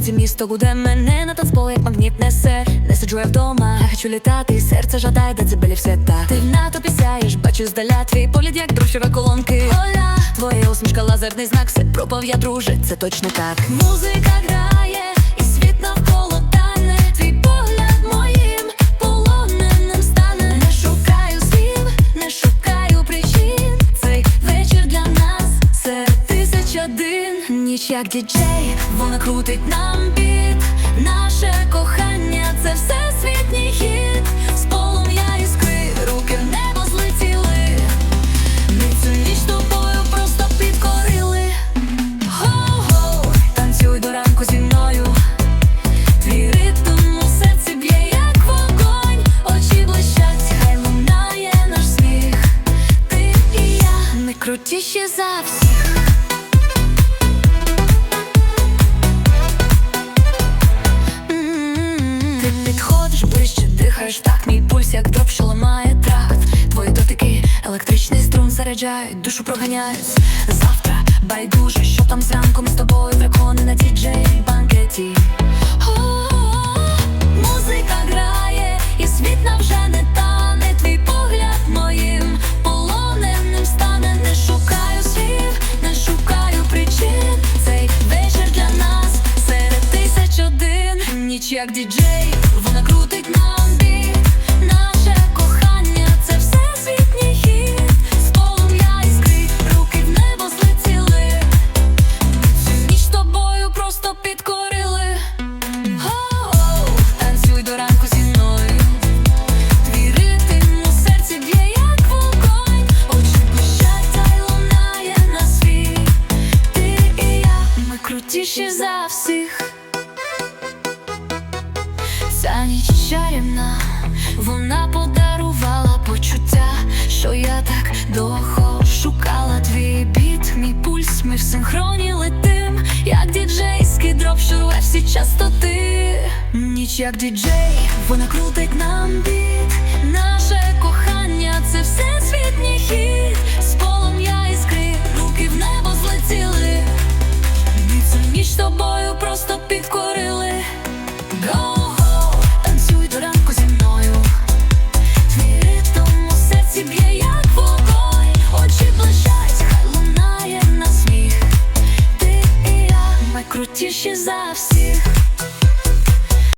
п'ятниці місто буде мене на танцпол, як магніт несе. Не сиджу я вдома, я хочу літати, серце жадає, все так Ти в натопі сяєш, бачу здаля твій погляд, як дручева колонки. Оля, твоя усмішка, лазерний знак, все пропав я, друже, це точно так. Музика грає, як діджей, вона крутить нам біт. Наше кохання це всесвітній хіт. З іскри, руки в небо злетіли. Ми танцюй до зі мною. Твій ритм у як вогонь, очі блищать, хай лунає наш сміх. Ти і я не крутіші за всіх. Заряджають, душу проганяють. Завтра байдуже, що там зранку ми з тобою дракони на діджей банкеті. Музика грає, і світ нам вже не тане. Твій погляд моїм полоненим стане. Не шукаю слів, не шукаю причин. Цей вечір для нас серед тисяч один. Ніч як діджей, вона крутить нам біт. За всіх. Ця ніч чарівна, вона подарувала почуття, що я так довго шукала твій біт, мій пульс, ми в синхроні летим, як діджейський дроп, рве всі частоти. Ніч як діджей, вона крутить нам біт, as I've seen.